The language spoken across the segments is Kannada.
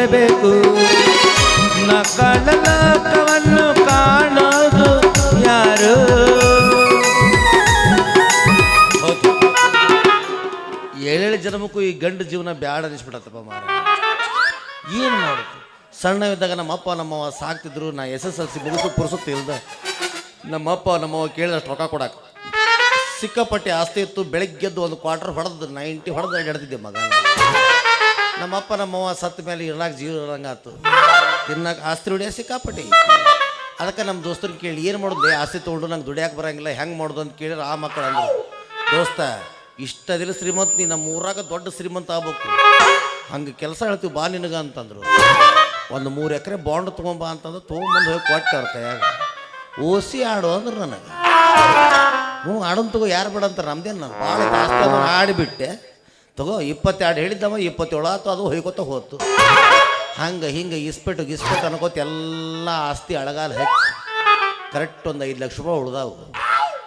ಬರಲೇಬೇಕು ನಕಲ ಲೋಕವನ್ನು ಕಾಣೋದು ಯಾರು? ಏಳೇಳು ಜನ್ಮಕ್ಕೂ ಈ ಗಂಡು ಜೀವನ ಬ್ಯಾಡ ಅನಿಸ್ಬಿಡತ್ತಪ್ಪ ಮಾರ ಏನು ಮಾಡೋದು? ಸಣ್ಣವಿದ್ದಾಗ ನಮ್ಮಪ್ಪ ನಮ್ಮವ್ವ ಸಾಕ್ತಿದ್ರು, ನಾ ಎಸ್ ಎಸ್ ಎಲ್ ಸಿ ಮುಗಿದು ಪುರುಸುತ್ತಿಲ್ದ ನಮ್ಮಪ್ಪ ನಮ್ಮವ್ವ ಕೇಳಿದಷ್ಟು ರೊಕ್ಕ ಕೊಡಕ್ಕೆ. ಸಿಕ್ಕಾಪಟ್ಟೆ ಆಸ್ತಿ ಇತ್ತು ಬೆಳಗ್ಗೆದ್ದು ಒಂದು ಕ್ವಾರ್ಟರ್ ಹೊಡೆದು ನೈಂಟಿ ಹೊಡೆದು ಎಡ್ತಿದ್ದೆ ಮಗ. ನಮ್ಮಪ್ಪ ನಮ್ಮವ್ವ ಸತ್ತ ಮೇಲೆ ಇರ್ಲಾಕ ಜೀವ ಇರಂಗಾತು ತಿನ್ನಕ್ಕೆ ಆಸ್ತಿ ಹೊಡಿಯ ಸಿಕ್ಕಾಪಟ್ಟೆ. ಅದಕ್ಕೆ ನಮ್ಮ ದೋಸ್ತರು ಕೇಳಿ, ಏನು ಮಾಡೋದು? ಆಸ್ತಿ ತೊಗೊಂಡು ನಂಗೆ ದುಡಿಯಾಕೆ ಬರಂಗಿಲ್ಲ, ಹೆಂಗೆ ಮಾಡೋದು ಅಂತ ಕೇಳಿದ್ರೆ ಆ ಮಕ್ಕಳು ಅಂದರು. ದೋಸ್ತ, ಇಷ್ಟದಿಲ್ಲ ಶ್ರೀಮಂತ, ನೀ ನಮ್ಮ ಊರಾಗ ದೊಡ್ಡ ಶ್ರೀಮಂತ ಆಗ್ಬೇಕು. ಹಂಗೆ ಕೆಲಸ ಹೇಳ್ತೀವಿ, ಬಾ ನಿನಗ ಅಂತಂದರು. ಒಂದು ಮೂರು ಎಕರೆ ಬಾಂಡ್ ತೊಗೊಂಬ ಅಂತಂದ್ರೆ ತೊಗೊಂಬಂದು ಹೋಗಿ ಕೊಟ್ಟೆ ಅವ್ರ ಕೈಯಾಗ. ಓಸಿ ಆಡು ಅಂದ್ರೆ ನನಗೆ. ಹ್ಞೂ, ಆಡೋನ್ ತಗೋ, ಯಾರು ಬೇಡ ಅಂತ ನಮ್ದೇನು ನಾನು ಭಾಳ ಜಾಸ್ತಿ ಆಡಿಬಿಟ್ಟೆ. ತಗೋ, ಇಪ್ಪತ್ತೆರಡು ಹೇಳಿದ್ದವ, ಇಪ್ಪತ್ತೇಳು ಆತು, ಅದು ಹೊಯ್ಕೋತ ಹೋತು. ಹಂಗೆ ಹಿಂಗೆ ಇಸ್ಪೆಟ್ಟು, ಗಿಸ್ಪೆಟ್ಟು ಅನ್ಕೋತ ಎಲ್ಲ ಆಸ್ತಿ ಅಳಗಾಲ ಹೆಚ್ಚು ಕರೆಕ್ಟ್ ಒಂದು ಐದು ಲಕ್ಷ ರೂಪಾಯಿ ಉಳ್ದಾವು.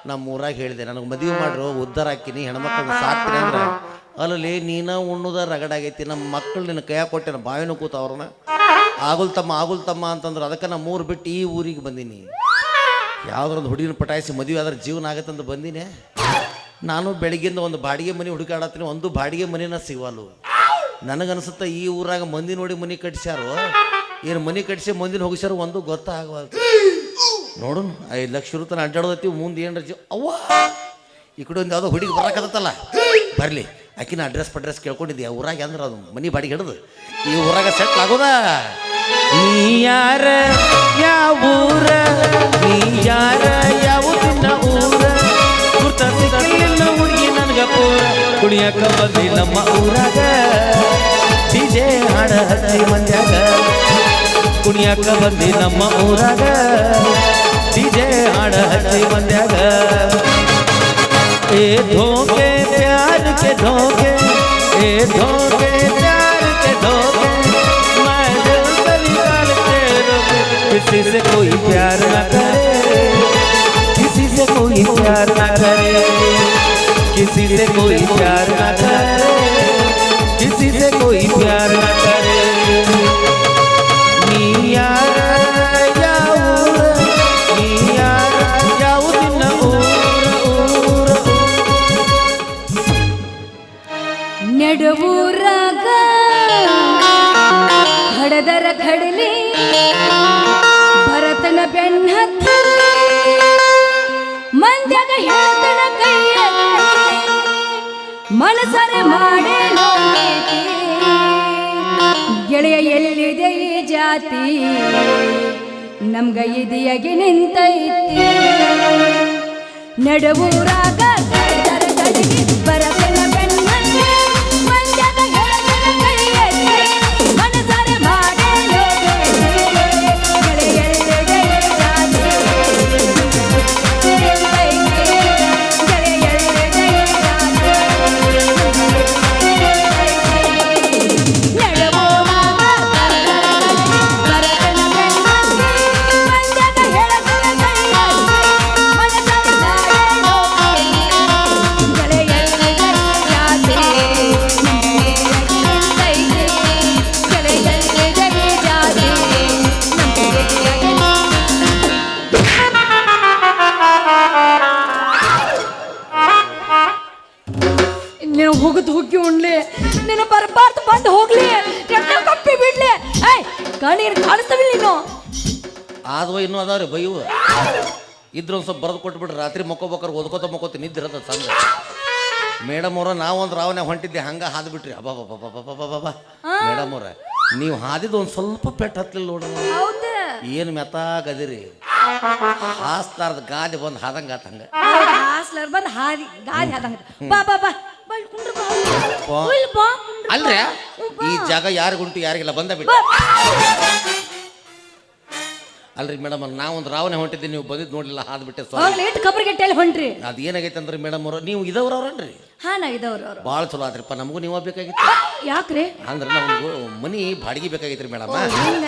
ನಮ್ಮ ಊರಾಗ ಹೇಳಿದೆ, ನನಗೆ ಮದುವೆ ಮಾಡ್ರು ಉದ್ದಾರ ಹಾಕಿನಿ, ಹೆಣ್ಮಕ್ಳನ್ನ ಸಾಕ್ತೀನಿ ಅಂದ್ರೆ. ಅಲ್ಲಲ್ಲಿ, ನೀನ ಉಣ್ಣುದ ರಗಡಾಗೈತಿ ನಮ್ಮ ಮಕ್ಕಳು ನಿನ್ನ ಕೈಯಾಗ ಕೊಟ್ಟೆ ಬಾವಿನೂ ಕೂತ ಅವ್ರನ್ನ. ಆಗುಲ್ ತಮ್ಮ ಆಗುಲ್ ತಮ್ಮ ಅಂತಂದ್ರೆ ಅದಕ್ಕೆ ನಾ ಮೂರು ಬಿಟ್ಟು ಈ ಊರಿಗೆ ಬಂದೀನಿ. ಯಾವ್ದೊಂದು ಹುಡುಗಿನ ಪಟಾಯಿಸಿ ಮದುವೆ ಆದ್ರೆ ಜೀವನ ಆಗತ್ತಂತ ಬಂದಿನಿ. ನಾನು ಬೆಳಗಿಂದ ಒಂದು ಬಾಡಿಗೆ ಮನೆ ಹುಡುಕಾಡತ್ತೀನಿ, ಒಂದು ಬಾಡಿಗೆ ಮನೆನ ಸಿಗಲ್ಲು ನನಗನ್ಸುತ್ತೆ ಈ ಊರಾಗ ಮಂದಿ ನೋಡಿ ಮನೆ ಕಟ್ಸ್ಯಾರು? ಏನು ಮನೆ ಕಟ್ಸಿ ಮಂದಿನ ಹೋಗಿಸ್ಯಾರು ಒಂದು ಗೊತ್ತಾಗವಲ್ತು ನೋಡು ಐದು ಲಕ್ಷ ರೂಪಾಯಿ ಅಡ್ಡಾಡೋದತ್ತಿ, ಮುಂದೆ ಏನು ಅವ್ವ! ಈ ಕಡೆ ಒಂದು ಯಾವುದೋ ಹುಡುಗಿ ಬರಕತ್ತಲ್ಲ ಬರಲಿ, ಆಕಿನ ಅಡ್ರೆಸ್ ಪಡ್ರೆಸ್ ಕೇಳ್ಕೊಂಡಿದ್ದೆ ಊರಾಗ ಅಂದ್ರೆ ಅದು? ಮನೆ ಬಾಡಿಗೆ ಹಿಡಿದು. ಈ ಊರಾಗ ಸೆಟ್ಲ್ ಆಗೋದಾ? ನೀ ಯಾರ, ಯಾವ ಊರ? ನೀ ಯಾರ, ಯಾವ पूरा कुड़िया कबली नम उरग डीजे हसी मंजग कुड़िया कबली नम उरग डीजे हाड़ हसी मंजग ए धोके प्यार के धोके ए धोके प्यार के धोके किसी से कोई प्यार ना करे, किसी से कोई प्यार ना करे। किसी से कोई प्यार न करे किसी से कोई प्यार न करे ನೀ ಯಾರ ಯಾವ ನೀ ಯಾರ ಯಾವುದಿನ ಊರ ಊರ ನಡುವೂರಾಗ ಹಡದರ ಕಡಲಿ ಮನಸರೆ ಮಾಡೇ ಗೆಳೆಯ ಎಲ್ಲಿದೆ ಈ ಜಾತಿ? ನಮ್ಗ ಇದೆಯಾಗಿ ನಿಂತೈತಿ. ನಡುವೂರಾಗ ನೀನು ಹೋಗುದು ಹೋಗಿ ಉಣ್ಲಿ. ನೀನು ಬರಬಾರ್ದು ಬಂದು ಹೋಗ್ಲಿ. ಎಣ್ಣೆ ಕಪ್ಪಿ ಬಿಡ್ಲಿ. ಏಯ್ ಕಣ್ಣೀರು ಕಾಣಿಸ್ತವಿಲ್ಲ ನೀನು. ಆದ್ವ ಇನ್ನೂ ಅದಾವ್ರಿ ಬೈವು ಇದ್ರ ಒಂದು ಸ್ವಲ್ಪ ಬರೆದು ಕೊಟ್ಬಿಟ್ರೆ ರಾತ್ರಿ ಮಕ್ಕೋಬೇಕಾರೆ ಓದ್ಕೋತ ಮಕ್ಕೋತ ನಿದ್ದಿರತ್ತ ಸಂದ ಮೇಡಮ್ ಅವ್ರ ನಾವೊಂದು ರಾವನೆ ಹೊಂಟಿದ್ದೆ ಹಂಗ ಹಾದ್ ಬಿಟ್ರಿ ಅಬ್ಬಾ ಮೇಡಮ್ ಅವ್ರ ನೀವು ಹಾದಿದ್ದು ಒಂದು ಸ್ವಲ್ಪ ಪೆಟ್ಟು ಹತ್ತಲಿಲ್ಲ ನೋಡ್ರಿ ಏನು ಮೆತ್ತಾಗದಿರಿ ಹಾಸ್ತಾರ್ದ ಗಾದಿ ಬಂದು ಹಾದಂಗ ಆತ ಹಂಗ. ಹಾಸ್ಲರ್ ಬಂದು ಹಾದಿ ಗಾದಿ ಹಾದಂಗ ಬಾ ಬಾ ಬಾ. ಅಲ್ರಿ? ಈ ಜಾಗ ಯಾರಿಗುಂಟು ಯಾರಿಗಿಲ್ಲ ಬಂದ ಬಿಟ್ಟು. ಅಲ್ರಿ ಮೇಡಮ್ ನಾವೊಂದು ರಾವಣೆ ಹೊಂಟಿದ್ದೆ ನೀವು ಬಂದಿದ್ದು ನೋಡ್ಲಿಲ್ಲ ಹಾದ್ ಬಿಟ್ಟೆ ಲೇಟ್ ಕಬ್ರಿಗೆಟ್ಟೆಲ್ಲಿ ಹೊಂಟ್ರಿ? ಅದೇನಾಗೈತೆ ಅಂದ್ರೆ ಮೇಡಮ್ ಅವರು? ನೀವು ಇದವ್ರವ್ರನ್ರಿ ಹಾ ನಾ ಇದವ್ರು ಭಾಳ ಚಲೋ ಆದ್ರಿಪ್ಪ ನಮಗೂ ನೀವು ಬೇಕಾಗಿತ್ತು ಯಾಕ್ರಿ? ಅಂದ್ರೆ ನಮ್ಗೆ ಮನಿ ಬಾಡಿಗೆ ಬೇಕಾಗೈತ್ರಿ ಮೇಡಮ್.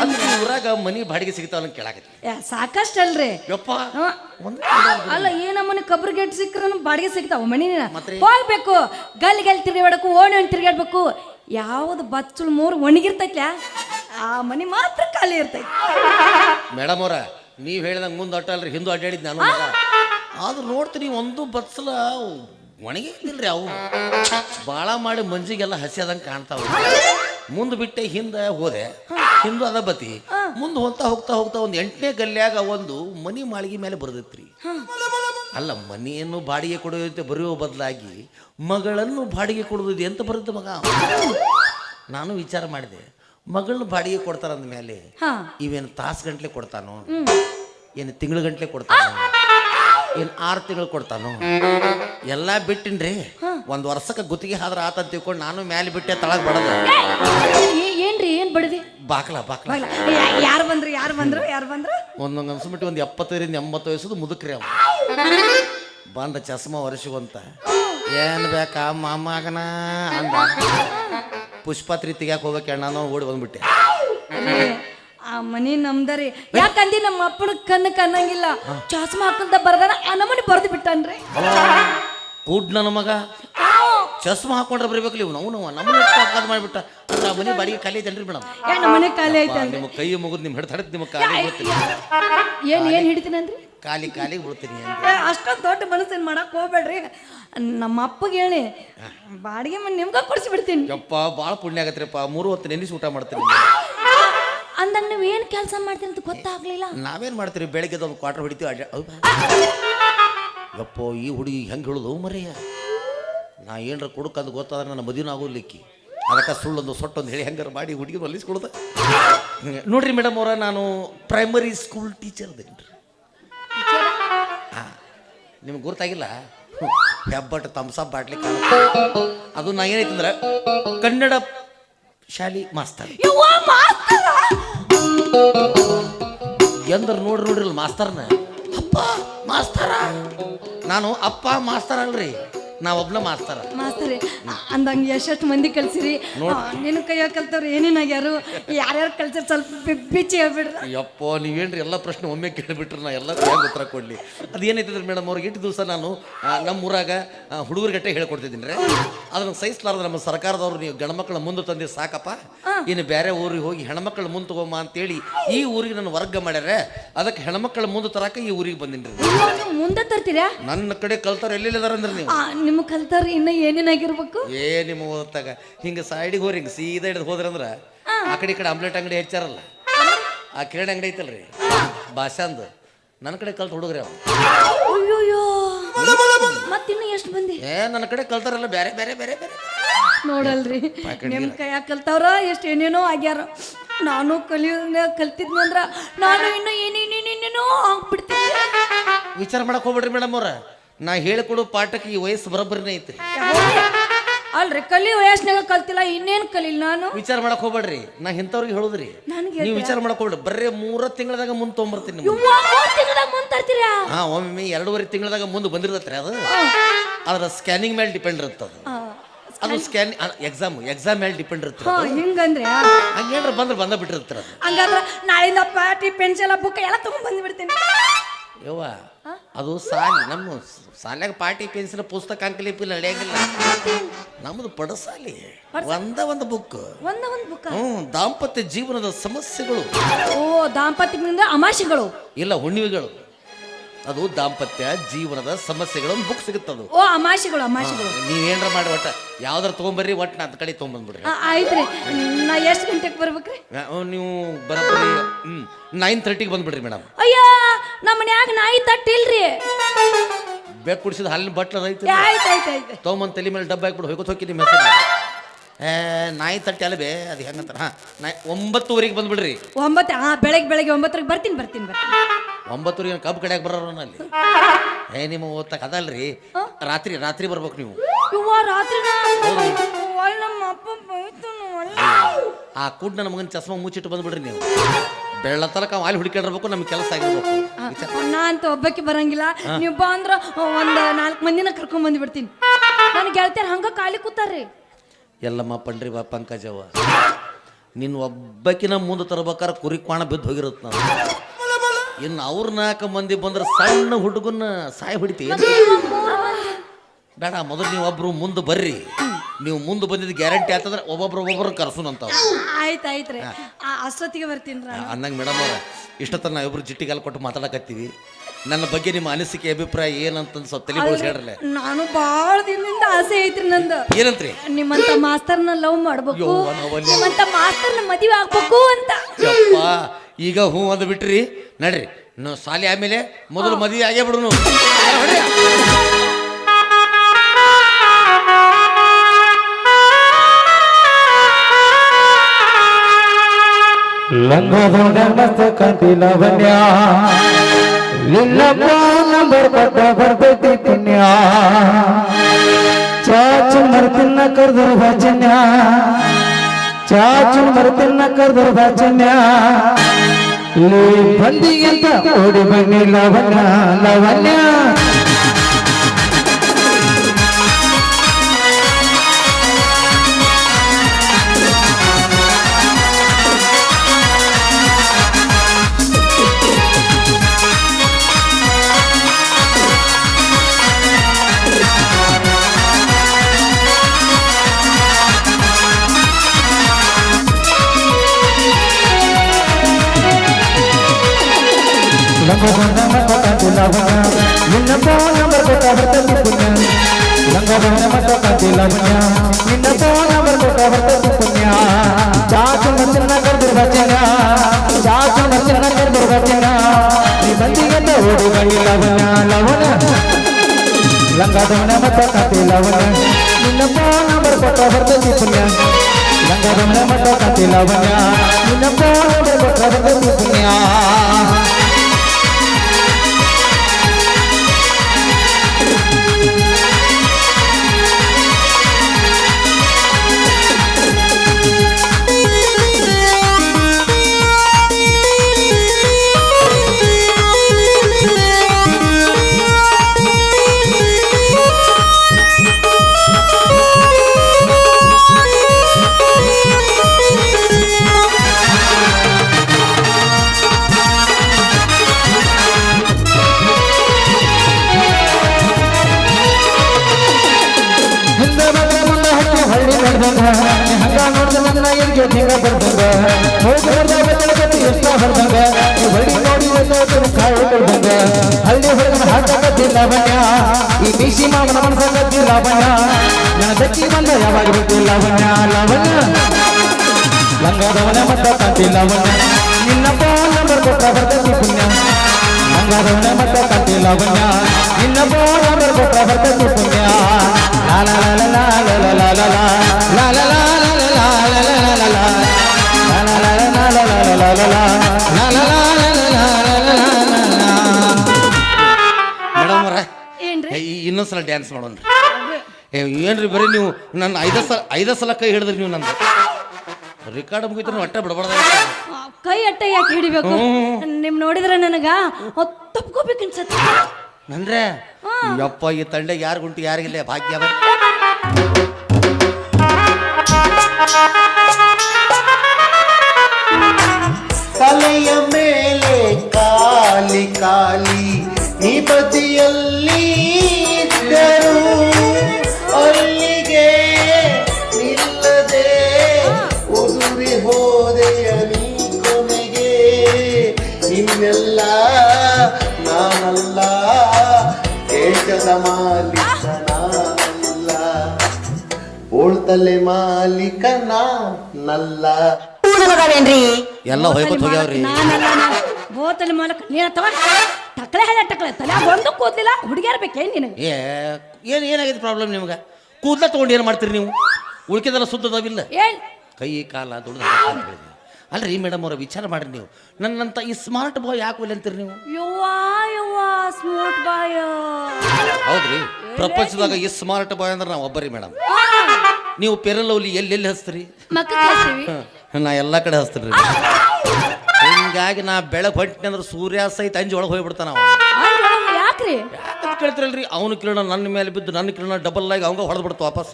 ಅಂದ್ರೆ? ಊರಾಗ ಮನಿ ಬಾಡಿಗೆ ಸಿಗ್ತಾವ ಅಂತ ಕೇಳಾಕೈತಿ ಯಾ, ಸಾಕಷ್ಟು ಅಲ್ರಿ ಯಪ್ಪ. ಹಾ. ಒಂದು ಅಲ್ಲ ಏನಮ್ಮನ ಕಬ್ರ ಗೇಟ್ ಸಿಕ್ಕ್ರನು ಬಾಡಿಗೆ ಸಿಗ್ತಾವ ಮನಿ ಮತ್ರಿ? ಹೋಗ್ಬೇಕು. ಗಲ್ಲಿ ಗಲ್ಲಿ ತಿರುಗಾಡಬೇಕು ಓಣಿ ಓಣಿ ತಿರುಗಾಡ್ಬೇಕು ಯಾವ್ದು ಬಚ್ಚಲು ಮೂರು ಒಣಗಿರ್ತೈತ್ಲ? ಆ ಮನಿ ಮಾತ್ರ ಖಾಲಿ ಇರ್ತೈತಿ. ಮೇಡಮ್ ಅವ್ರ ನೀವು ಹೇಳ್ದಂಗೆ ಮುಂದೆ ಅಟ್ಟಲ್ರಿ ಹಿಂದೂ ಅಡ್ಡಾಡಿದ್ ನಾನು. ಮಗ. ಆದ್ರೂ ನೋಡ್ತೀನಿ ಒಂದು ಬತ್ಸಲ ಒಣಗಿ ಇಲ್ರಿ ಅವು. ಭಾಳ ಮಾಡಿ ಮಂಜಿಗೆಲ್ಲ ಹಸಿಯದಂಗೆ ಕಾಣ್ತಾವ ಮುಂದೆ ಬಿಟ್ಟೆ ಹಿಂದೆ ಹೋದೆ. ಹಿಂದೂ ಅದ ಬತಿ. ಮುಂದೆ ಹೋಗ್ತಾ ಹೋಗ್ತಾ ಹೋಗ್ತಾ ಒಂದು ಎಂಟನೇ ಗಲ್ಯಾಗ ಒಂದು ಮನಿ ಮಾಳಿಗೆ ಮೇಲೆ ಬರ್ದೈತ್ರಿ. ಅಲ್ಲ ಮನೆಯನ್ನು ಬಾಡಿಗೆ ಕೊಡೋದಂತೆ ಬರೆಯೋ ಬದಲಾಗಿ ಮಗಳನ್ನು ಬಾಡಿಗೆ ಕೊಡೋದು ಅಂತ ಬರುತ್ತೆ ಮಗ? ನಾನು ವಿಚಾರ ಮಾಡಿದೆ. ಮಗಳನ್ನ ಬಾಡಿಗೆ ಕೊಡ್ತಾರ ಅಂದಮೇಲೆ ಮೇಲೆ ಇವೇನು ತಾಸು ಗಂಟ್ಲೆ ಕೊಡ್ತಾನೋ? ಏನು ತಿಂಗಳ ಗಂಟ್ಲೆ ಕೊಡ್ತಾನೋ? ಏನು ಆರು ತಿಂಗಳು ಕೊಡ್ತಾನೋ? ಎಲ್ಲ ಬಿಟ್ಟಿನ್ರಿ. ಒಂದು ವರ್ಷಕ್ಕೆ ಗುತ್ತಿಗೆ ಆದ್ರೆ ಆತ ಅಂತ ತಿಳ್ಕೊಂಡು ನಾನು ಮ್ಯಾಲೆ ಬಿಟ್ಟೆ ತಳಗ್ ಬಡದ. ಏ- ಏನ್ರಿ ಏನ್ ಬಡದಿ? ಬಾಕ್ಲ ಬಾಕ್ಲ. ಯಾರು ಬಂದ್ರು ಯಾರು ಬಂದ್ರು ಯಾರು ಬಂದ್ರು? ಒಂದೊಂದು ಅನ್ಸ್ಬಿಟ್ಟು ಒಂದು ಎಪ್ಪತ್ತೈದರಿಂದ ಎಂಬತ್ತು ವಯಸ್ಸದು ಮುದುಕ್ರಿ ಅವ. ಬಂದ ಚಸ್ಮಾ ಒರೆಸುವಂತ ಏನ್ ಬೇಕಾ ಮಾಮಗನ ಅಂದ. ಪುಷ್ಪತ್ರಿ ತೆಗಿಯಾಕ ಹೋಗ್ಬೇಕು ಅಣ್ಣ ಓಡಿ ಬಂದ್ಬಿಟ್ಟೆ. ಆ ಮನಿ ನಮ್ದರಿ. ಯಾಕಂದಿ ನಮ್ಮ ಅಪ್ಪನ ಕಣ್ಣು ಕನ್ನಂಗಿಲ್ಲ ಚಾಸ್ಮ ಹಾಕಂತ ಬರ್ದಾನ ಆ ನಮ್ಮನಿ ಬರ್ದು ಬಿಟ್ಟಾನ್ರಿ. ಕೂಡ್ ನನ್ನ ಮಗ. ಚಸ್ಮ ಹಾಕೊಂಡ್ರೆ ಬರಬೇಕು ಇವ್ನು. ಅವನು ನಮ್ಮನ್ನ ನಮ್ಮ ಮಾಡಿಬಿಟ್ಟ. ಅಂದ್ರೆ ಆ ಮನೆ ಬಾಡಿಗೆ ಖಾಲಿ ಐತಲ್ರಿ ಮೇಡಮ್ ಏನು ನಮ್ಮನೆ ಖಾಲಿ ಐತೆ ನಿಮ್ಮ ಕೈ ಮುಗಿದು ನಿಮ್ಮ ಹಿಡ್ದು ಹಡದ್ ನಿಮ್ಮ ಖಾಲಿ ಬೀಳ್ತೀನಿ. ಏನು ಏನ್ ಹಿಡಿತೀನಂದ್ರಿ ಖಾಲಿ ಖಾಲಿ ಬೀಳ್ತೀನಿ ಅಂತ ಏ, ಅಷ್ಟೊಂದ್ ದೊಡ್ಡ ಮನಸ್ಸಿನ ಮಾಡಕ್ ಹೋಗ್ಬೇಡ್ರಿ. ನಮ್ಮ ಅಪ್ಪಗೆ ಹೇಳಿ ಬಾಡಿಗೆ ಮನೆ ನಿಮ್ಗೆ ಕೊಡ್ಸಿ ಬಿಡ್ತೀನಿ ಯಪ್ಪ ಭಾಳ ಪುಣ್ಯ ಆಗತ್ರಿಪ್ಪ. ಮೂರು ಹೊತ್ತು ನೆನೆಸಿ ಊಟ ಮಾಡ್ತೀನಿ ಅಂದಾಗ ನೀವು ಏನು ಕೆಲಸ ಮಾಡ್ತೀನಿ ಅಂತ ಗೊತ್ತಾಗ್ಲಿಲ್ಲ? ನಾವೇನು ಮಾಡ್ತೀರಿ? ಬೆಳಗ್ಗೆ ಒಂದು ಕ್ವಾರ್ಟರ್ ಹೊಡಿತೀವಿ? ಯಪ್ಪೋ ಈ ಹುಡುಗಿ ಹೆಂಗೆ ಹೇಳೋದು ಮರೆಯ? ನಾ ಏನರ ಕೊಡಕ್ಕಂದು ಗೊತ್ತಾದ್ರೆ ನನ್ನ ಮದುವೆ ಆಗೋಲಿಕ್ಕಿ ಅದಕ್ಕೆ ಸುಳ್ಳೊಂದು ಸೊಟ್ಟೊಂದು ಹೇಳಿ ಹೆಂಗಾರ ಮಾಡಿ ಹುಡುಗಿ ಹೊಲಿಸ್ಕೊಳ್ದೆ ನೋಡ್ರಿ ಮೇಡಮ್ ಅವರ ನಾನು ಪ್ರೈಮರಿ ಸ್ಕೂಲ್ ಟೀಚರ್ ಅದೇನ್ರಿ. ಹಾಂ ನಿಮ್ಗೆ ಗೊತ್ತಾಗಿಲ್ಲ? ಹೆಬ್ಬಟ್ಟು ತಮ್ಸಪ್ ಬಾಟ್ಲಿ ಅದು ನಾ ಏನೈತಂದ್ರೆ ಕನ್ನಡ ಶಾಲಿ ಮಾಸ್ತರ್. ಎಂದ್ರೆ ನೋಡ್ರಿ ನೋಡ್ರಿ ಮಾಸ್ತರ್ನ. ಅಪ್ಪ ಮಾಸ್ತರ? ನಾನು ಅಪ್ಪ ಮಾಸ್ತರ ಅಲ್ರಿ ನಾ ಒಬ್ನ ಮಾಸ್ತರ ಅಂದಂಗೆ ಎಷ್ಟೆಷ್ಟು ಮಂದಿ ಕಲ್ಸಿರಿ? ನಿನ್ನ ಕೈಯಾಗ ಕಲ್ತವ್ರು ಏನೇನಾಗ್ಯಾರು ಯಾರ್ಯಾರು ಕಲ್ಸಿರ್ ಸ್ವಲ್ಪ ಬಿಚ್ಚಿ ಹೇಳ್ಬಿಡ್ರಿ. ಯಪ್ಪೋ ನೀವೇನ್ರಿ ಎಲ್ಲ ಪ್ರಶ್ನೆ ಒಮ್ಮೆ ಕೇಳಿಬಿಟ್ರೆ ನಾ ಎಲ್ಲ ಹೆಂಗೆ ಉತ್ತರ ಕೊಡ್ಲಿ. ಅದೇನೈತಿದ್ರೆ ಮೇಡಮ್ ಅವ್ರಿಗೆ? ಇಟ್ಟು ದಿವಸ ನಾನು ನಮ್ಮ ಊರಾಗ ಹುಡುಗರಿಗಟ್ಟೆ ಹೇಳ್ಕೊಡ್ತಿದ್ದೀನಿ ರೀ. ಅದನ್ನ ಸಹಿಸ್ಲಾರ್ದ ನಮ್ಮ ಸರ್ಕಾರದವ್ರು ನೀವು ಗಣಮಕ್ಕಳ ಮುಂದೆ ತಂದೆ ಸಾಕಪ್ಪ. ಇನ್ನು ಬೇರೆ ಊರಿಗೆ ಹೋಗಿ ಹೆಣ್ಮಕ್ಳ ಮುಂದೆ ತಗೋಮ ಅಂತೇಳಿ ಈ ಊರಿಗೆ ನನ್ನ ವರ್ಗ ಮಾಡ್ಯಾರ. ಅದಕ್ಕೆ ಹೆಣ್ಮಕ್ಳ ಮುಂದೆ ತರಕ ಈ ಊರಿಗೆ ಬಂದಿನಿ ರೀ ಮುಂದೆ ತರ್ತೀರಾ? ನನ್ನ ಕಡೆ ಕಲ್ತವ್ರು ಎಲ್ಲಿಲ್ಲದಾರಂದ್ರೆ ನೀವು? ನಿಮ್ಮ ಕಲ್ತಾರ ಇನ್ನ ಏನೇನಾಗಿರ್ಬೇಕು ಏ ನಿಮ್ಮ ಓದ್ತಾಗ. ಹಿಂಗ ಸೈಡಿಗೆ ಹೋರಿ ಹಿಂಗ ಸೀದಾ ಹಿಡಿದು ಹೋದ್ರಂದ್ರ ಆ. ಕಡೆ ಈ ಕಡೆ ಆಮ್ಲೆಟ್ ಅಂಗಡಿ ಹೆಚ್ಚಾರಲ್ಲ? ಆ ಕಿರಣ್ ಅಂಗಡಿ ಐತಲ್ರಿ. ಭಾಷಾಂದ. ನನ್ನ ಕಡೆ ಕಲ್ತು ಹುಡುಗ್ರಿ ಅವ ಅಯ್ಯೋಯ್ಯೋ. ಇನ್ನು ಎಷ್ಟು ಮಂದಿ? ಏ ನನ್ನ ಕಡೆ ಕಲ್ತಾರಲ್ಲ ಬೇರೆ ಬೇರೆ ಬೇರೆ ಬೇರೆ ನೋಡಲ್ರಿ. ನಿಮ್ ಕೈಯಾಗ ಕಲ್ತವ್ರ ಎಷ್ಟು ಏನೇನೋ ಆಗ್ಯಾರ. ನಾನು ಕಲಿಯೋದ ಕಲ್ತಿದ್ನಿ ಅಂದ್ರ ನಾನು ಇನ್ನು ಏನೇನೇನೇನೇನೋ ಆಗ್ಬಿಡ್ತೀನಿ. ವಿಚಾರ ಮಾಡಕ್ ಹೋಗ್ಬಿಡ್ರಿ ಮೇಡಮ್ ಅವ್ರ. ನಾ ಹೇಳ್ಕೊಡೋ ಪಾಠಕ್ಕೆ ಈ ವಯಸ್ಸು ಬರೋಬ್ಬರಿನೇ ಐತ್ರಿ ಅಲ್ರಿ ಕಲಿ ವಯಸ್ಸಿನಾಗ ಕಲ್ತಿಲ್ಲ ಇನ್ನೇನು ಕಲಿಲ್ಲ ನಾನು? ವಿಚಾರ ಮಾಡಕ್ ಹೋಗ್ಬೇಡ್ರಿ ನಾ ಇಂಥವ್ರಿಗೆ ಹೇಳುದ್ರಿ. ನನಗೆ ನೀವು ವಿಚಾರ ಮಾಡಕ್ ಹೋಗ್ಬೇಡ್ರಿ ಬರೀ ಮೂರ ತಿಂಗಳದಾಗ ಮುಂದೆ ತೊಗೊಂಬರ್ತೀನಿ ನಿಮ್ಗೆ. ಮುಂದ್ ತರ್ತೀರಾ? ಹಾ ಒಮ್ಮೆ ಎರಡೂವರೆ ತಿಂಗಳದಾಗ ಮುಂದೆ ಬಂದಿರ್ತೈತ್ರಿ ಅದು. ಅದರ ಸ್ಕ್ಯಾನಿಂಗ್ ಮೇಲೆ ಡಿಪೆಂಡ್ ಇರುತ್ತೆ ಅದು ಸ್ಕ್ಯಾನ್ ಎಕ್ಸಾಮ್ ಎಕ್ಸಾಮ್ ಮೇಲೆ ಡಿಪೆಂಡ್ ಇರುತ್ತೆ ಹಾ ಹಿಂಗಂದ್ರೆ? ಹಂಗೇನ್ರ ಬಂದ್ರೆ ಬಂದ ಬಿಟ್ಟಿರ್ತಾರ ಹಂಗಾದ್ರ ನಾಳಿಂದ ಪಾಟಿ ಪೆನ್ಸಿಲ್ ಬುಕ್ ಎಲ್ಲ ತಗೊಂಡ್ ಬಂದ್ಬಿಡ್ತೀನಿ. ಯವ್ವ ಅದು ಸಾಲಿ ನಮ್ಮ ಸಾಲ್ಯಾಗ ಪಾಟಿ ಪೆನ್ಸಿಲ್ ಪುಸ್ತಕ ಅಂಕಲಿಪಿಲ್ಲ ನಡೆಯಂಗಿಲ್ಲ ನಮ್ಮದು ಪಡಸಾಲಿ ಒಂದ ಒಂದು ಬುಕ್ ಒಂದ ಒಂದ್ ಬುಕ್ ಹ್ಞೂ ದಾಂಪತ್ಯ ಜೀವನದ ಸಮಸ್ಯೆಗಳು. ಓ ದಾಂಪತ್ಯದಿಂದ ಅಮಾಶೆಗಳು. ಇಲ್ಲ ಹುಣ್ಣಿಮೆಗಳು. ಅದು ದಾಂಪತ್ಯ ಜೀವನದ ಸಮಸ್ಯೆಗಳು ಒಂದು ಬುಕ್ ಸಿಗುತ್ತದು. ಓ ಅಮಾಶಿಗಳು ಅಮಾಶಿಗಳು. ನೀವೇನ್ರ ಮಾಡಿ ಒಟ್ಟ. ಯಾವ್ದಾರ ತಗೊಂಬರ್ರಿ ಒಟ್ಟು ನಾ ಅದ್ ಕಡೆ ತಗೊಂಬಂದ್ಬಿಡ್ರಿ. ಆಯ್ತು ಆಯ್ತ್ರಿ. ನಾ ಎಷ್ಟು ಗಂಟೆಗೆ ಬರ್ಬೇಕ್ರಿ? ನೀವು ಬರೋಬ್ಬರಿ ಹ್ಞೂ ನೈನ್ ತರ್ಟಿಗೆ ಬಂದ್ಬಿಡ್ರಿ ಮೇಡಮ್. ಅಯ್ಯ! ನಮ್ಮ ಮನ್ಯಾಗ ನಾಯಿ ತಟ್ಟಿಲ್ರಿ. ಬೆಕ್ ಕುಡಿಸಿದ ಹಾಲಿನ ಬಟ್ಲ ಐತಿ ಆಯ್ತು ಆಯ್ತು ಆಯ್ತು. ತೊಗೊಂಬಂದು ತಲೆ ಮೇಲೆ ಡಬ್ಬ ಹಾಕ್ಬಿಟ್ಟು ಹೋಗೋದು ಹೋಗಿ ನಿಮ್ಮ ಹೆಸರು ಏ ನಾಯಿ ತಟ್ಟೆ ಅಲ್ಲವೇ ಅದು ಹೆಂಗಂತಾರ ಹಾಂ ನಾಯಿ ಒಂಬತ್ತುವರೆಗೆ ಬಂದ್ಬಿಡ್ರಿ. ಒಂಬತ್ತು ಹಾ ಬೆಳಗ್ಗೆ ಬೆಳಗ್ಗೆ ಒಂಬತ್ತರಿಗೆ ಬರ್ತೀನಿ ಬರ್ತೀನಿ ಬರ್ತೀನಿ. ಒಂಬತ್ತುವರೆಗೆ ಕಬ್ಬು ಕಡೆಯಾಗ ಬರೋರು ಅಲ್ಲಿ. ಏ ನಿಮ್ಮ ಓದ್ತಕ್ಕ ಅದಲ್ರಿ. ರಾತ್ರಿ ರಾತ್ರಿ ಬರ್ಬೇಕು ನೀವು. ಇವ್ವ ರಾತ್ರಿನ? ಒಳ್ ನಮ್ಮ ಅಪ್ಪ ಬೈತನು ಆ ಕುಡ್ ನನ್ನ ಮಗನ ಚಸ್ಮಾ ಮುಚ್ಚಿಟ್ಟು ಬಂದ್ಬಿಡ್ರಿ ನೀವು. ಬೆಳ್ಳ ತನಕ ಮಾಲಿ ಅಲ್ಲಿ ಹುಡುಕಿಡಿರ್ಬೇಕು ನಮ್ಗೆ ಕೆಲಸ ಆಗಿರ್ಬೇಕು. ನಾ ಅಂತ ಒಬ್ಬಕ್ಕೆ ಬರಂಗಿಲ್ಲ. ನೀವು ಬಾ ಅಂದ್ರ ಒಂದ್ ನಾಲ್ಕು ಮಂದಿನ ಕರ್ಕೊಂಡ್ ಬಂದ್ ಬಿಡ್ತೀನಿ ನನ್ನ ಗೆಳತಿಯರ್ ಹಂಗ ಕಾಲಿ ಕೂತಾರ್ರಿ. ಎಲ್ಲಮ್ಮ ಪಂಡ್ರಿ ಬಾ ಪಂಕಜವ್ವ ನಿನ್ನ ಒಬ್ಬಕಿನ ಮುಂದೆ ತರ್ಬೇಕಾರೆ ಕುರಿ ಕ್ವಾಣ ಬಿದ್ದು ಹೋಗಿರುತ್ತೆ ನಾನು. ಇನ್ನು ಅವ್ರ ನಾಲ್ಕು ಮಂದಿ ಬಂದ್ರೆ ಸಣ್ಣ ಹುಡುಗನ್ನ ಸಾಯಿ ಹೊಡಿತಿ ಬೇಡ ಮೊದಲು ನೀವು ಒಬ್ರು ಮುಂದೆ ಬರ್ರಿ. ನೀವು ಮುಂದೆ ಬಂದಿದ್ದು ಗ್ಯಾರಂಟಿ ಆತಂದ್ರೆ ಒಬ್ಬೊಬ್ರು ಒಬ್ಬೊಬ್ರು ಕರ್ಸುನಂತ ಆಯ್ತು ಆಯ್ತು ಆ ಅಷ್ಟೊತ್ತಿಗೆ ಬರ್ತೀನಿ ರೀ ಅಂದಂಗೆ ಮೇಡಮ್ ಅವ್ರ ಇಷ್ಟೊತ್ತ ನಾವಿಬ್ರು ಜಿಟ್ಟಿಗಾಲ ಕೊಟ್ಟು ಮಾತಾಡಕತ್ತೀವಿ. ನನ್ನ ಬಗ್ಗೆ ನಿಮ್ಮ ಅನಿಸಿಕೆ ಅಭಿಪ್ರಾಯ ಏನಂತಂದು ಸ್ವಲ್ಪ ತಲೆ ಹೇಳ್ರಲ್ಲ ನಾನು ಭಾಳ ದಿನದಿಂದ ಆಸೆ ಐತ್ರಿ ನಂದು. ಏನಂತ್ರಿ? ನಿಮ್ಮಂತ ಮಾಸ್ತರ್ನ ಲವ್ ಮಾಡ್ಬೇಕು ನಿಮ್ಮಂತ ಮಾಸ್ತರ್ನ ಮದುವೆ ಆಗ್ಬೇಕು ಅಂತ. ಈಗ ಹೂ ಅಂದ್ ಬಿಟ್ರಿ ನಡ್ರಿ ನಾವು ಸಾಲಿ ಆಮೇಲೆ ಮೊದಲು ಮದುವೆ ಆಗೇ ಬಿಡುನು. ಲಂಗದೊಡ ಮಸ್ತ ಲವಣ್ಯ ನಿನ್ನಪ್ಪ ನಂಬರ್ ಪಟ್ಟ ಬರ್ತೈತಿ ಪುಣ್ಯ ಚಾಚು ಮರ್ತಿನ್ನ ಕರ್ದರ ಭಜನ್ಯ. ಚಾಚು ಮರ್ತಿನ್ನ ಕರ್ದರ ಭಜನ್ಯ. ಲೇ ಬಂದಿಗೆಂತ ಓಡಿ ಬನ್ನಿ ಲವನ್ಯ. ಲವಣ್ಯ ರಂಗೋಬಣ್ಣ ಮಟ್ಟ ಕಂದಿಲ್ಲವಣ್ಣ ನಿನ್ನ ಪೋನ ಬರ್ಕೊಟ್ಟ ಬರ್ತದೆ ಪುಣ್ಯ ರಂಗೋಬಣ್ಣ ಮಟ್ಟ ಕಂದಿಲ್ಲವಣ್ಣ ನಿನ್ನ ಪೋನ ಬರ್ಕೊಟ್ಟ ಬರ್ತದೆ ಪುಣ್ಯ ಚಾಚು ಮಚ್ಚನ ಕರೆದಿರ್ವಚನ ಚಾಚು ಮಚ್ಚನ ಕರೆದಿರ್ವಚನ ನೀ ಬಂದಿಗೆಂದ ಓಡಿ ಬಂದಿಲ್ಲವಣ್ಣ ಲವಣ ರಂಗದವನ ಮಟ್ಟ ಕಂದಿಲ್ಲವಣ್ಣ ನಿನ್ನ ಪೋನ ಬರ್ಕೊಟ್ಟ ಬರ್ತದೆ ಪುಣ್ಯ ರಂಗದವನ ಮಟ್ಟ ಕಂದಿಲ್ಲವಣ್ಣ ನಿನ್ನ ಪೋನ ಬರ್ಕೊಟ್ಟ ಬರ್ತದೆ ಪುಣ್ಯ ಹಾಕಕತ್ತಿ ಲಾವಣ್ಯ ಈ ಬೀಸಿ ಮಾವನ ಮನಸ್ಸಾಗತ್ತಿ ಲಾವಣ್ಯ ನನ್ನ ಬಂದ ಯಾವಾಗ ಬೇಕು ಲಾವಣ್ಯ ಲಾವಣ್ಯ ಲಂಗದವನ ಲಾವಣ್ಯ ನಿನ್ನಪ್ಪ ನಂಬರ್ ಕೊಟ್ಟ ಬರ್ತೈತಿ ಪುಣ್ಯ. ಲಂಗದವನ ಮತ್ತ ಕಾಂತಿ ಲಾವಣ್ಯ ನಿನ್ನಪ್ಪ ನಂಬರ್ ಕೊಟ್ಟ ಬರ್ತೈತಿ ಏನ್ರಿ ಇನ್ನೊಂದ್ಸಲ ಡ್ಯಾನ್ಸ್ ಮಾಡೋಣ್ರಿ. ಏ ಏನ್ರಿ ಬರೀ ನೀವು ನನ್ನ ಐದ ಸಲ ಐದ ಸಲ ಕೈ ಹಿಡಿದ್ರಿ ನೀವು ನಂದು? ರೆಕಾರ್ಡ್ ಮುಗಿದ್ರೆ ಒಟ್ಟ ಬಿಡಬಾರ್ದ ಕೈ ಅಟ್ಟ ಯಾಕೆ ಹಿಡಿಬೇಕು? ನಿಮ್ ನೋಡಿದ್ರೆ ನನಗ ತಪ್ಕೋಬೇಕು ಅನ್ಸತ್ತೆ. ನಂದ್ರೆ? ಯಪ್ಪ ಈ ತಂಡೆ ಯಾರು ಗುಂಟು ಯಾರಿಗಿಲ್ಲ ಭಾಗ್ಯ ಓಳ್ತಲೆ ಮಾಲೀಕ ನಲ್ಲ. ಎಲ್ಲ ಹೋಗಿ ಹೋಗ್ಯಾವ್ರಿ. ನಾನಲ್ಲ ನಾನು ಬೋತಲ್ ಮೂಲಕ ನೀನ ಟಕ್ಳೆ ಹೇಳ ತಲೆ ಒಂದು ಕೂದಲಿಲ್ಲ ಹುಡುಗಿಯರ್ ಬೇಕೇನ್ ನಿನಗೆ? ಏ ಏನು ಏನಾಗಿದೆ ಪ್ರಾಬ್ಲಮ್ ನಿಮ್ಗೆ? ಕೂದಲ ತಗೊಂಡು ಏನು ಮಾಡ್ತೀರಿ ನೀವು? ಉಳ್ಕಿದೆಲ್ಲ ಸುದ್ದದಾವಿಲ್ಲ? ಏನ್? ಕೈ ಕಾಲ ದುಡ್ದು ಅಲ್ರಿ ಮೇಡಮ್ ಅವ್ರ ವಿಚಾರ ಮಾಡ್ರಿ ನೀವು. ನನ್ನಂತ ಈ ಸ್ಮಾರ್ಟ್ ಬಾಯ್ ಯಾಕೆ ಒಲ್ಲೆ ಅಂತೀರಿ ನೀವು? ಯವ್ವಾ ಯವ್ವಾ ಸ್ಮಾರ್ಟ್ ಬಾಯ್ ಹೌದ್ರಿ. ಪ್ರಪಂಚದಾಗ ಈ ಸ್ಮಾರ್ಟ್ ಬಾಯ್ ಅಂದ್ರೆ ನಾವು ಒಬ್ಬರಿ ಮೇಡಮ್ ನೀವು ಪೆರಲವ್ಲಿ ಎಲ್ಲೆಲ್ಲಿ ಹಚ್ತೀರಿ? ನಾ ಎಲ್ಲ ಕಡೆ ಹಚ್ತೀರಿ ಹಿಂಗಾಗಿ ನಾ ಬೆಳಗ್ಗೆ ಹೊಂಟಿನಿ ಅಂದ್ರೆ ಸೂರ್ಯ ಸಹಿತ ಅಂಜಿ ಒಳಗೆ ಹೋಗ್ಬಿಡ್ತಾನ ಅವ. ಯಾಕ್ರಿ? ಕೇಳ್ತಿರಲ್ರಿ? ಅವನು ಕಿರಣ ನನ್ನ ಮೇಲೆ ಬಿದ್ದು ನನ್ನ ಕಿರಣ ಡಬಲ್ ಆಗಿ ಅವಂಗ ಹೊಡೆದು ಬಿಡ್ತು ವಾಪಸ್.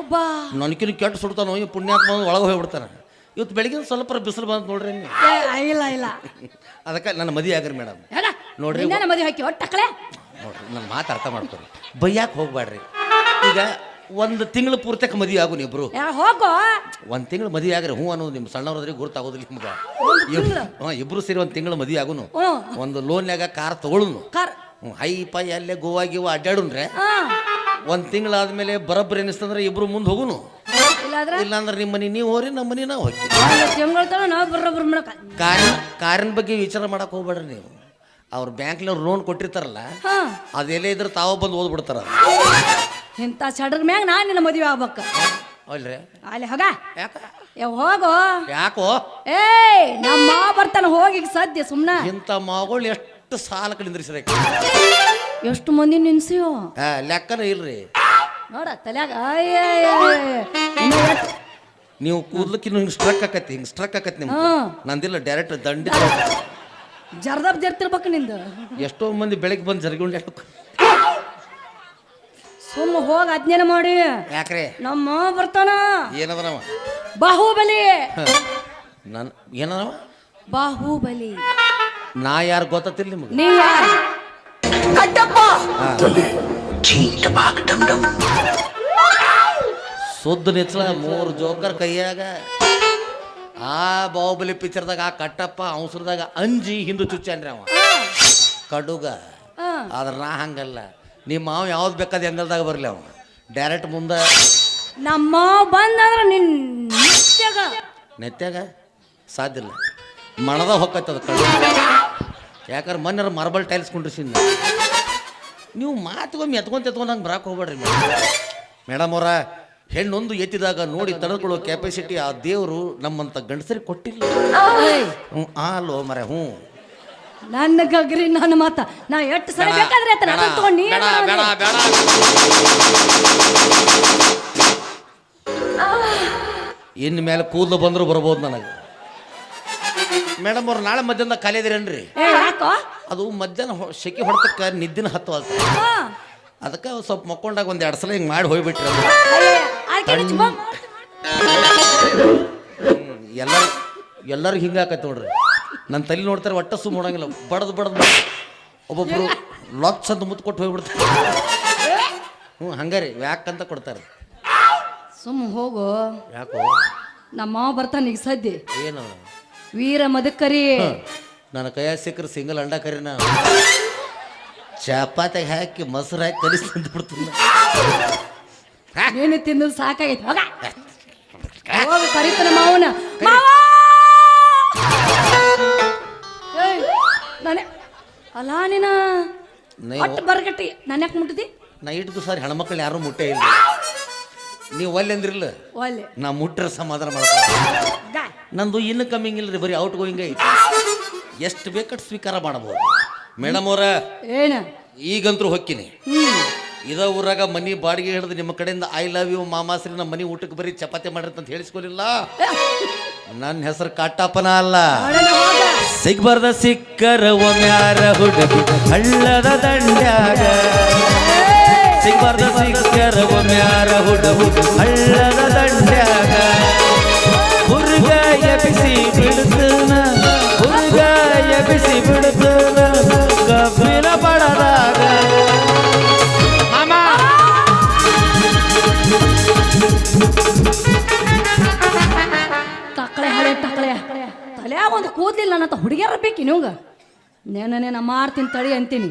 ಒಬ್ಬ. ನನಕಿನ ಕೆಟ್ಟ ಸುಡ್ತಾನ ಈ ಪುಣ್ಯಾತ್ಮ ಒಳಗೆ ಹೋಗ್ಬಿಡ್ತಾನೆ. ಇವತ್ತು ಬೆಳಗಿನ ಸ್ವಲ್ಪ ಬಿಸಿಲು ಬಂತು ನೋಡ್ರಿ ಇಲ್ಲ ಇಲ್ಲ. ಅದಕ್ಕೆ ನನ್ನ ಮದಿ ಆಗ್ರಿ ಮೇಡಮ್. ನೋಡ್ರಿ, ನನ್ನ ಮದಿ ಹಾಕಿ ಟಕ್ಳೆ ನೋಡ್ರಿ ನನ್ನ ಮಾತು ಅರ್ಥ ಮಾಡ್ಕೊರಿ. ಬೈಯಾಕೆ ಹೋಗ್ಬೇಡ್ರಿ ಈಗ ಒಂದು ತಿಂಗಳು ಪೂರ್ತಕ ಮದುವೆ ಆಗು ನೀಬ್ರು ಯಾ ಹೋಗೋ. ಒಂದು ತಿಂಗಳು ಮದುವೆ ಆಗ್ರಿ ಹ್ಞೂ ಅನ್ನೋದು ನಿಮ್ಮ ಸಣ್ಣವ್ರದ್ರಿಗೆ ಗುರ್ತಾಗೋದಿಲ್ಲ ನಿಮ್ಗೆ. ಹಾಂ ಇಬ್ರು ಸೇರಿ ಒಂದು ತಿಂಗಳು ಮದುವೆ ಆಗುನು. ಹ್ಞೂ. ಒಂದು ಲೋನ್ಯಾಗ ಕಾರ್ ತಗೊಳ್ಳುನು ಕಾರ್. ಹ್ಞೂ ಹೈ ಪೈ ಅಲ್ಲೇ ಗೋವಾ ಗಿವಾ ಅಡ್ಡಾಡುನ್ರೆ. ಹಾ. ಒಂದು ತಿಂಗಳಾದ್ಮೇಲೆ ಬರಬ್ಬರಿ ಅನಿಸ್ತಂದ್ರೆ ಇಬ್ರು ಮುಂದೆ ಹೋಗುನು. ಇಲ್ಲಾದ್ರೆ? ಇಲ್ಲಾಂದ್ರೆ ನಿಮ್ಮ ಮನೆ ನೀವು ಹೋರಿ ನಮ್ಮ ಮನೆ ನಾವು ಹೋಗಿ ಒಂದು ತಿಂಗಳ ತನ ನಾವು ಬರೋಬ್ರು ಮಾಡಕ ಕಾರಿನ ಕಾರಿನ ಬಗ್ಗೆ ವಿಚಾರ ಮಾಡಕ್ ಹೋಗ್ಬೇಡ್ರಿ ನೀವು. ಅವ್ರು ಬ್ಯಾಂಕ್ನವ್ರು ಲೋನ್ ಕೊಟ್ಟಿರ್ತಾರಲ್ಲ ಹಾ. ಅದೆಲ್ಲೇ ಇದ್ರೆ ತಾವ ಬಂದು ಓದ್ಬಿಡ್ತಾರ. ಇಂಥ ಚಡ್ರ ಮ್ಯಾಗ ನಾನು ನಿನ್ನ ಮದುವೆ ಆಗ್ಬೇಕು. ಅಲ್ರಿ? ಅಲ್ಲಿ ಹೋಗ. ಯಾಕ? ಏ ಹೋಗೋ. ಯಾಕೋ? ಏಯ್ ನಮ್ಮ ಮಾವ ಬರ್ತಾನೆ ಹೋಗಿ ಈಗ ಸದ್ಯ ಸುಮ್ನ. ಇಂಥ ಮಗಳು ಎಷ್ಟು ಸಾಲ ಕಲಿಂದ್ರಿ ಎಷ್ಟು ಮಂದಿ ನಿನ್ಸಿಯೋ? ಲೆಕ್ಕನ ಇಲ್ರಿ. ನೋಡ ತಲ್ಯಾಗ. ಇನ್ನು ನೀವು ಕೂದ್ಲಕ್ಕಿನ್ನು ಹಿಂಗೆ ಸ್ಟ್ರಕ್ ಆಕತಿ ಹಿಂಗೆ ಸ್ಟ್ರಕ್ ಆಕತಿ ನಿಮ್ಗೆ. ನಂದಿಲ್ಲ ಡೈರೆಕ್ಟ್ ದಂಡಿ ಜರ್ದಬ್ ಜರ್ತಿರ್ಬೇಕು ನಿಂದು. ಎಷ್ಟೋ ಮಂದಿ ಬೆಳಗ್ಗೆ ಬಂದು ಜರ್ಗುಂಡಿ ಸುಮ್ಮ ಹೋಗಿ ಅಜ್ಞಾನ ಮಾಡಿ. ಯಾಕ್ರಿ? ನಮ್ಮ ಬರ್ತಾನ. ಏನದನವ? ಬಾಹುಬಲಿ. ನಾನು ಏನದವ ಬಾಹುಬಲಿ. ನಾ ಯಾರು ಗೊತ್ತಿಲ್ಲ ನಿಮಗೆ? ನೀ ಯಾರು? ಸುದ್ದ ನಿಚ್ಚಲ ಮೂರು ಜೋಕರ್ ಕೈಯಾಗ. ಆ ಬಾಹುಬಲಿ ಪಿಕ್ಚರ್ದಾಗ ಆ ಕಟ್ಟಪ್ಪ ಅವಸರದಾಗ ಅಂಜಿ ಹಿಂದೆ ಚುಚ್ಚಾನ್ರಿ ಅವ. ಕಡುಗ. ಆದ್ರೆ ನಾ ಹಂಗಲ್ಲ. ನಿಮ್ಮ ಮಾವ ಯಾವ್ದು ಬೇಕಾದ ಎಂಗಲ್ದಾಗ ಬರಲಿ ಅವ. ಡೈರೆಕ್ಟ್ ಮುಂದೆ. ನಮ್ಮ ಬಂದಂದ್ರ ನಿನ್ ನಿತ್ಯಾಗ. ನೆತ್ಯಾಗ? ಸಾಧ್ಯ ಇಲ್ಲ. ಮಣದ ಹೊಕ್ಕತ್ತದ ಕಳ್ಳ ಯಾಕಂದ್ರೆ ಮೊನ್ನೆ ಮಾರ್ಬಲ್ ಟೈಲ್ಸ್ ಕುಂಡ್ರಿಸಿ ನೀವು ಮಾತುಗೊಮ್ಮೆ ಎತ್ಕೊಂತ ಎತ್ಕೊಂಡು ಹಂಗೆ ಬರಕ್ಕೆ ಹೋಗ್ಬೇಡ್ರಿ ಮೇಡಮ್. ಅವರ ಹೆಣ್ಣೊಂದು ಎತ್ತಿದಾಗ ನೋಡಿ ತಡೆದುಕೊಳ್ಳೋ ಕೆಪಾಸಿಟಿ ಆ ದೇವರು ನಮ್ಮಂತ ಗಂಡಸರಿಗೆ ಕೊಟ್ಟಿಲ್ಲ. ಹ್ಞೂ ಆ ಅಲ್ಲೋ ಮರೆ ಹ್ಞೂ ನನ್ನ ಗಗ್ರಿ ನನ್ನ ಮಾತ. ನಾ ಎಷ್ಟು ಸಲ ಬೇಕಾದ್ರೆ ಆತನ ಅದನ್ನ ತಗೊಂಡು ನೀ ಬೇಡ ಬೇಡ ಬೇಡ. ಇನ್ನು ಮೇಲೆ ಕೂದಲು ಬಂದರೂ ಬರ್ಬೋದು ನನಗೆ. ಮೇಡಮ್ ಅವ್ರು ನಾಳೆ ಮಧ್ಯಾಹ್ನ ಖಾಲಿ ಏ ಯಾಕೋ? ಅದು ಮಧ್ಯಾಹ್ನ ಹೊ- ಸೆಕೆ ಹೊಡೆತಕ್ಕ ನಿದ್ದಿನ ಹತ್ತು ಹಾ. ಅದಕ್ಕೆ ಸ್ವಲ್ಪ ಮಕ್ಕೊಂಡಾಗ ಒಂದು ಎರಡು ಸಲ ಹಿಂಗೆ ಮಾಡಿ ಹೋಗ್ಬಿಟ್ರಿ. ಅದು ಎಲ್ಲರೂ ಎಲ್ಲರಿಗೂ ಹಿಂಗೆ ಆಕೈತೆ ನೋಡ್ರಿ. ನನ್ನ ತಲೆ ನೋಡ್ತಾರೆ ಒಟ್ಟ ಸುಮ್ಮ ನೋಡಂಗಿಲ್ಲ ಬಡದು ಬಡದು ಒಬ್ಬೊಬ್ರು ಲಾಕ್ಸ್ ಅಂತ ಮುತ್ತು ಕೊಟ್ಟು ಹೋಗ್ಬಿಡ್ತಾರೆ. ಹ್ಞೂ ಹಂಗಾರಿ ಯಾಕಂತ ಕೊಡ್ತಾರೆ. ಸುಮ್ಮ ಹೋಗು. ಯಾಕೋ? ನಮ್ಮ ಮಾವ ಬರ್ತಾನ ಈಗ ಸದ್ಯ. ಏನು? ವೀರ ಮದಕರಿ. ನನ್ನ ಕೈಯಾಗ ಸಿಕ್ಕರೆ ಸಿಂಗಲ್ ಅಂಡ ಕರಿನ. ಚಪಾತಿಗೆ ಹಾಕಿ ಮೊಸರು ಹಾಕಿ ಕಲಿಸಿ ಬಿಡ್ತೀನಿ. ಏನು ತಿಂದು ಸಾಕಾಗೈತೆ ಹೋಗ. ಹೋಗಿ ಕರಿತಾನ ಮಾವನ. ಮಾವ! ಅಲ್ಲ ನೀನ? ಒಟ್ಟು ಬರ್ಗಟ್ಟಿ ನಾನು ಯಾಕೆ ಮುಟ್ಟಿದಿ ನಾ ಇಟ್ಟು ಸರ್ ಹೆಣ್ಮಕ್ಳು ಯಾರು ಮುಟ್ಟೇ ಇಲ್ಲ. ನೀವು ಒಲ್ಲೆ ಅಂದ್ರಿಲ್ಲ? ಒಲ್ಲೆ. ನಾ ಮುಟ್ಟ್ರೆ ಸಮಾಧಾನ ಮಾಡ್ತೀನಿ ನಂದು ಇನ್ನು ಕಮ್ಮಿಂಗ್ ಇಲ್ರಿ ಬರೀ ಔಟ್ ಗೋಯಿಂಗ್ ಐತಿ. ಎಷ್ಟು ಬೇಕಟ್ಟು ಸ್ವೀಕಾರ ಮಾಡಬಹುದು ಮೇಡಮ್ ಅವರ ಏನ? ಈಗಂತೂ ಹೊಕ್ಕಿನಿ. ಇದ ಊರಾಗ ಮನಿ ಬಾಡಿಗೆ ಹಿಡಿದು ನಿಮ್ಮ ಕಡೆಯಿಂದ ಐ ಲವ್ ಯು ಮಾಮಾಸ್ರಿ ನಮ್ಮ ಮನಿ ಊಟಕ್ಕೆ ಬರೀ ಚಪಾತಿ ಮಾಡಿರ್ತಂತ ಹೇಳಿಸ್ಕೊಲಿಲ್ಲ? ನನ್ನ ಹೆಸರು ಕಾಟಪ್ಪನ ಅಲ್ಲ. ಸಿಗ್ಬಾರ್ದ ಸಿಕ್ಕರ ಒಮ್ಯಾರ ಹುಡುಗಿ, ಹಳ್ಳದ ದಂಡ್ಯಾಗ. ಸಿಗ್ಬಾರ್ದ ಸಿಕ್ಕರ ಒಮ್ಯಾರ ಹುಡುಗಿ, ಹಳ್ಳದ ದಂಡ್ಯಾಗ. ಹುರ್ಗ ಎಬಿಸಿ ಬಿಡ್ತನ ಕೂದ್ಲಿಲ್ಲ ನನ್ನ ಹುಡುಗಿಯರ ಬೇಕಿ ನಿಮ್ಗೆ ನೇನ ನೇನ ಮಾಡ್ತೀನಿ ತಳಿ ಅಂತೀನಿ.